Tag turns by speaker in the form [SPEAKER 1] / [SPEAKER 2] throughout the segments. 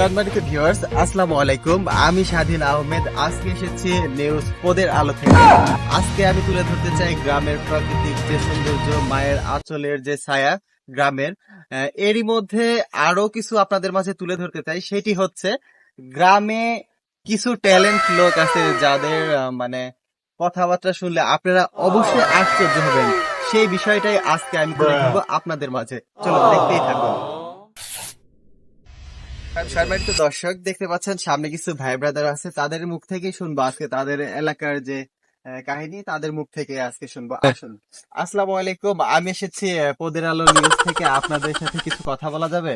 [SPEAKER 1] সম্মানিত ভিউয়ার্স আসসালামু আলাইকুম। আমি স্বাধীন আহমেদ। আজকে এসেছি নিউজ পদের আলো থেকে। আজকে আমি তুলে ধরতে চাই গ্রামের প্রাকৃতিক যে সৌন্দর্য, মায়ের আঁচলের যে ছায়া গ্রামের এরই মধ্যে আরও কিছু আপনাদের মাঝে তুলে ধরতে চাই। সেটি হচ্ছে গ্রামে কিছু ট্যালেন্ট লোক আছে যাদের মানে কথাবার্তা শুনলে আপনারা অবশ্যই আশ্চর্য হবেন। সেই বিষয়টাই আজকে আমি তুলে ধরবো আপনাদের মাঝে। চলো দেখতেই থাকুন। সম্মানিত দর্শক দেখতে পাচ্ছেন সামনে কিছু ভাই ব্রাদার আছে তাদের মুখ থেকেই শুনব আজকে। তাদের এলাকার যে কাহিনী তাদের মুখ থেকে আজকে শুনব। আসুন। আসসালামু আলাইকুম। আমি এসেছি পদের আলো নিউজ থেকে। আপনাদের সাথে কিছু কথা বলা যাবে?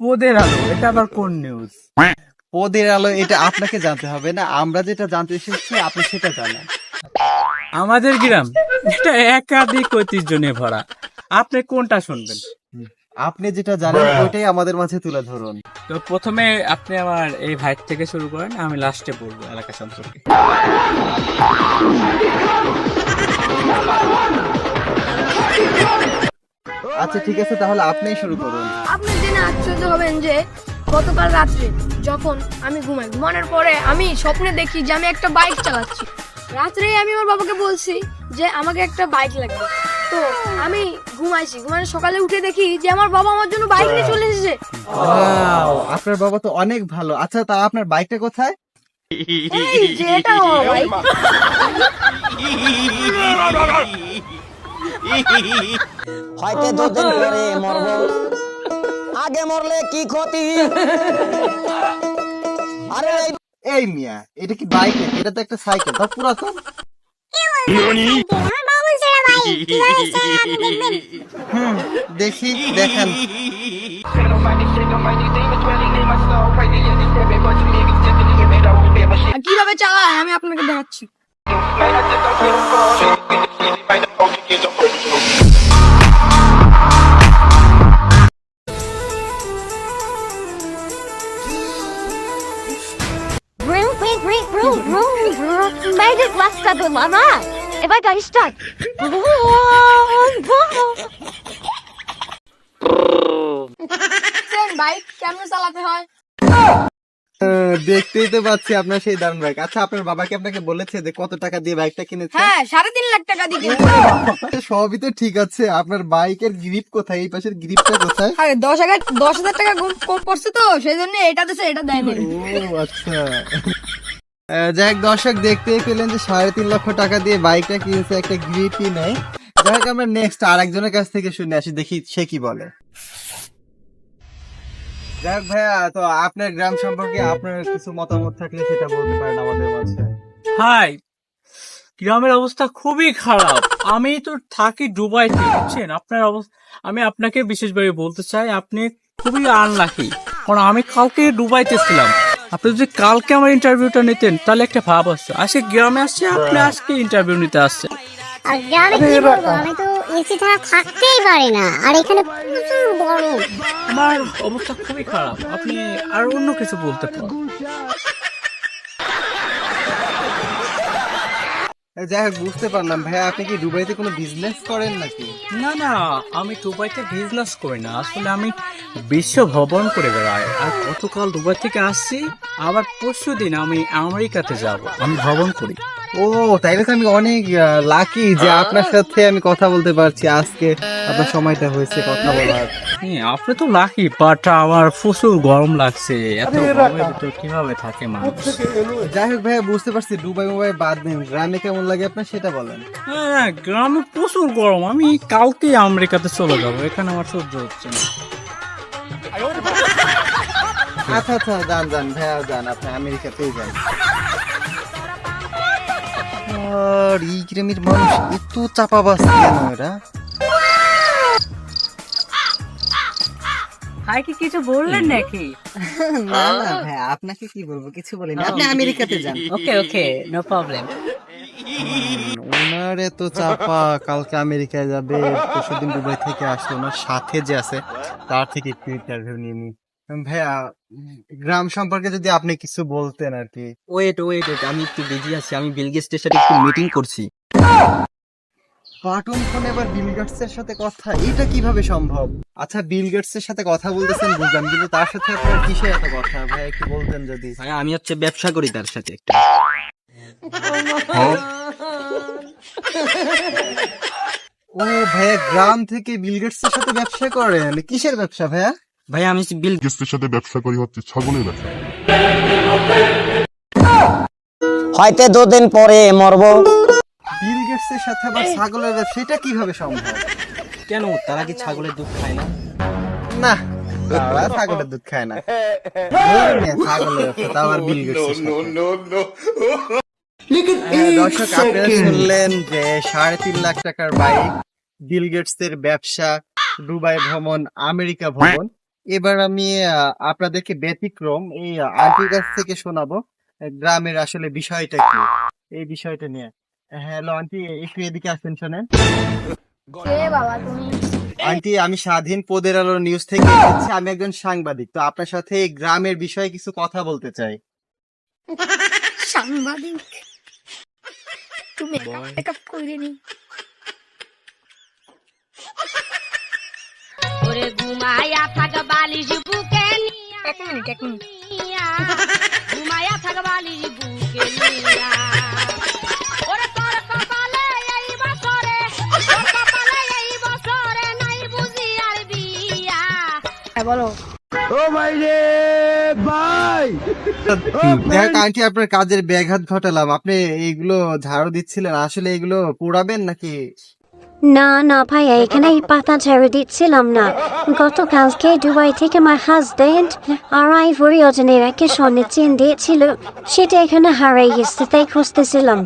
[SPEAKER 2] পদের আলো এটা আবার কোন নিউজ
[SPEAKER 1] পদের আলো এটা আপনাকে জানতে হবে না। আমরা যেটা জানতে এসেছি আপনি সেটা জানেন।
[SPEAKER 2] আমাদের গ্রাম এটা একাধিক ঐতিহ্য নিয়ে ভরা। আপনি কোনটা শুনবেন?
[SPEAKER 1] আপনি যেটা জানেন ওইটাই আমাদের মাঝে তুলে ধরুন।
[SPEAKER 2] তো প্রথমে আপনি আমার এই ভাই থেকে শুরু করেন আমি লাস্টে বলব এলাকা সম্পর্কে।
[SPEAKER 1] আচ্ছা ঠিক আছে তাহলে আপনিই শুরু করুন।
[SPEAKER 3] আপনি জেনে আশ্চর্য হবেন যে গতকাল রাত্রে যখন আমি ঘুমাই ঘুমানোর পরে আমি স্বপ্নে দেখি যে আমি একটা বাইক চালাচ্ছি। রাত্রেই আমি আমার বাবাকে বলছি যে আমাকে একটা বাইক লাগবে। তো আমি ঘুমাইছি। ঘুমানোর সকালে উঠে দেখি যে আমার বাবা আমার জন্য বাইক নিয়ে চলে এসেছে।
[SPEAKER 1] Wow, আপনার বাবা তো অনেক ভালো। আচ্ছা তা আপনার বাইকটা কোথায়?
[SPEAKER 3] এই যে এটা আমার বাইক।
[SPEAKER 4] হয়তো দুদিন পরে মরব। আগে মরলে কি ক্ষতি? আরে এই
[SPEAKER 1] এই মিয়া এটা কি বাইক এটা তো একটা সাইকেল। তা পুরাতন। হুম দেখি দেখান
[SPEAKER 3] কীভাবে চালায় আমি আপনাকে দেখাচ্ছি
[SPEAKER 5] Vroom, vroom, vroom, vroom, vroom, vroom. Made it last double. If I got stuck.
[SPEAKER 3] Bike কেমনে চালাতে হয়?
[SPEAKER 1] দেখতেই তো পাচ্ছি আপনার সেই দারুণ বাইক আচ্ছা আপনার বাবাকে আপনাকে বলেছে যে কত টাকা দিয়ে বাইকটা কিনেছে?
[SPEAKER 3] হ্যাঁ সাড়ে তিন লাখ টাকা দিয়ে
[SPEAKER 1] সবই তো ঠিক আছে। আপনার বাইকের গ্রিপ কোথায়? এই পাশের গ্রিপটা কোথায়?
[SPEAKER 3] আরে দশ হাজার দশ হাজার টাকা কম পড়ছে তো সেই জন্য এটা দিছে এটা দেয় নাই।
[SPEAKER 1] ও আচ্ছা। যাই হোক, দর্শক দেখতেই পেলেন যে সাড়ে তিন লক্ষ টাকা দিয়ে বাইকটা কিনেছে একটা গ্রিপই নেই যাই হোক, আমরা নেক্সট আরেকজনের কাছ থেকে শুনে আসি, দেখি সে কি বলে। যাই হোক ভাইয়া, তো আপনার গ্রাম সম্পর্কে আপনার কিছু মতামত থাকলে সেটা বলতে পারেন আমাদের মাঝে।
[SPEAKER 2] হাই গ্রামের অবস্থা খুবই খারাপ। আমি তো থাকি দুবাইতে, বুঝছেন? আপনার অবস্থা, আমি আপনাকে বিশেষভাবে বলতে চাই, আপনি খুবই আনলাকি কারণ আমি কালকে দুবাইতে ছিলাম। আপনি যদি কালকে আমার ইন্টারভিউটা নিতেন তাহলে একটা ভাব আসছে আজকে গ্রামে আসছে আপনি আজকে ইন্টারভিউ নিতে আসছে
[SPEAKER 5] আর গ্রামে কি বলব? আমি তো এসি ছাড়া থাকতেই পারি না। আর এখানে প্রচুর গরম।
[SPEAKER 2] আমার অবস্থা খুবই খারাপ। আপনি আর অন্য কিছু বলতে পারেন?
[SPEAKER 1] যাই হোক, বুঝতে পারলাম। ভাইয়া, আপনি কি দুবাইতে কোনো বিজনেস করেন নাকি?
[SPEAKER 2] না না, আমি দুবাইতে বিজনেস করি না। আসলে আমি বিশ্ব ভ্রমণ করে বেড়াই। আর গতকাল দুবাই থেকে আসছি, আবার পরশু দিন আমি আমেরিকাতে যাব। আমি ভ্রমণ করি।
[SPEAKER 1] ও তাইলে তো আমি অনেক লাকি যে আপনার সাথে আমি কথা বলতে পারছি। আজকে আপনার সময়টা হয়েছে কথা বলার।
[SPEAKER 2] হ্যাঁ আপনি তো লাকি বাট আমার প্রচুর গরম লাগছে। এত গরমের ভিতর কীভাবে থাকে মানুষ?
[SPEAKER 1] যাই হোক ভাইয়া বুঝতে পারছি দুবাই মুবাই বাদ নেই। গ্রামে কেমন লাগে আপনার সেটা বলেন।
[SPEAKER 2] হ্যাঁ গ্রামে প্রচুর গরম। আমি কালকে আমেরিকাতে চলে যাব। এখানে আমার সহ্য হচ্ছে না।
[SPEAKER 1] আচ্ছা আচ্ছা যান যান ভাইয়া যান আপনি আমেরিকাতেই যান। আর এই গ্রামের মানুষ এত চাপাবাজ কেন এরা?
[SPEAKER 6] ভাই কি কিছু বললেন নাকি?
[SPEAKER 1] না না ভাই আপনাকে কি বলব? কিছু বলিনি। আপনি আমেরিকাতে যান।
[SPEAKER 6] ওকে ওকে নো প্রবলেম
[SPEAKER 1] ওনার এত চাপা কালকে আমেরিকায় যাবে পরশুদিন দুবাই থেকে আসছে ওনার সাথে যে আছে তার থেকে একটু ইন্টারভিউ নিয়ে নি ভাইয়া গ্রাম সম্পর্কে যদি আপনি কিছু বলতেন আর কি।
[SPEAKER 4] ওয়েট ওয়েট ওয়েট আমি একটু বিজি আছি আমি বিল গেস্টের সাথে একটু মিটিং করছি।
[SPEAKER 1] বাটন ফোনে আবার বিল গেটস এর সাথে কথা এটা কীভাবে সম্ভব? আচ্ছা বিল গেটস এর সাথে কথা বলতেছেন বুঝলাম কিন্তু তার সাথে আপনার কিসের এত কথা? ভাই একটু বলতেন যদি।
[SPEAKER 7] ভাই আমি হচ্ছে ব্যবসা করি তার সাথে একটা।
[SPEAKER 1] ও ভাইয়া গ্রাম থেকে বিল গেটস এর সাথে ব্যবসা করেন? কিসের ব্যবসা ভাইয়া?
[SPEAKER 7] ভাই আমি বিল
[SPEAKER 8] গেস্টের সাথে ব্যবসা করি হচ্ছে ছাগলের ব্যবসা
[SPEAKER 4] হয়তো দুদিন পরে মরব।
[SPEAKER 1] বিল গেটস এর সাথে আবার ছাগলের ব্যবসা এটা কীভাবে সম্ভব?
[SPEAKER 7] কেন? তারা কি ছাগলের দুধ খায় না?
[SPEAKER 1] না তারা ছাগলের দুধ খায় না। ছাগলের ব্যবসা তাও আবার বিল গেটস এর সাথে। হ্যাঁ, দর্শক আপনারা শুনলেন যে সাড়ে তিন লাখ টাকার বাইক বিল গেটস এর ব্যবসা দুবাই ভ্রমণ আমেরিকা ভ্রমণ। এবার আমি আপনাদেরকে ব্যতিক্রম এই আন্টির কাছ থেকে শোনাবো গ্রামের আসলে বিষয়টা কি এই বিষয়টা নিয়ে। হ্যালো আন্টি একটু এদিকে আসেন শোনেন।
[SPEAKER 3] কে বাবা তুমি?
[SPEAKER 1] আন্টি আমি স্বাধীন পদের আলো নিউজ থেকে এসেছি আমি একজন সাংবাদিক তো আপনার সাথে এই গ্রামের বিষয়ে কিছু কথা বলতে চাই।
[SPEAKER 3] সাংবাদিক? তুমি মেকআপ করে নি
[SPEAKER 9] ওরে ঘুমায়া থাক বালিশ বুকে নিয়া।
[SPEAKER 3] এক মিনিট এক মিনিট।
[SPEAKER 9] ঘুমায়া থাক বালিশ বুকে নিয়া।
[SPEAKER 1] দেখ আন্টি আপনার কাজের ব্যাঘাত ঘটালাম। আপনি এইগুলো ঝাড়ু দিচ্ছিলেন আসলে এগুলো পোড়াবেন নাকি?
[SPEAKER 5] না না ভাইয়া এখানে এই পাতা ঝেড়ে দিচ্ছিলাম না। গতকালকে দুবাই থেকে আমার হাজবেন্ড আর আইভরি ওজনের একে স্বর্ণের চেন দিয়েছিল সেটা এখানে হারিয়ে গেছে তাই খুঁজতেছিলাম।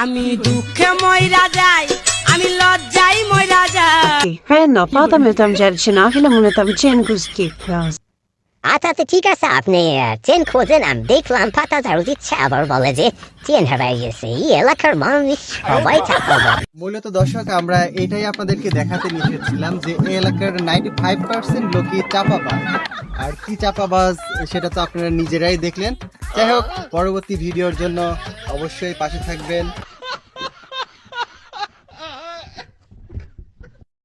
[SPEAKER 9] আমি দুঃখে ময়রা যাই আমি লজ্জাই ময়রা যাই।
[SPEAKER 6] হ্যাঁ না পাতা মেতাম যাচ্ছে না হলে মনে হতাম চেন গুজকি
[SPEAKER 5] আচ্ছা আচ্ছা ঠিক আছে আপনি চেন খোঁজেন আমি দেখলাম পাতা ঝাড়ু দিচ্ছে আবার বলে যে চেন হারাই গেছে। এই এলাকার মানুষ সবাই থাকব
[SPEAKER 1] মূলত দর্শক আমরা এটাই আপনাদেরকে দেখাতে নিয়ে এসেছিলাম যে এই এলাকার নাইনটি ফাইভ পার্সেন্ট লোকই চাপাবাজ। আর কি চাপাবাজ সেটা তো আপনারা নিজেরাই দেখলেন। যাই হোক পরবর্তী ভিডিওর জন্য অবশ্যই পাশে থাকবেন।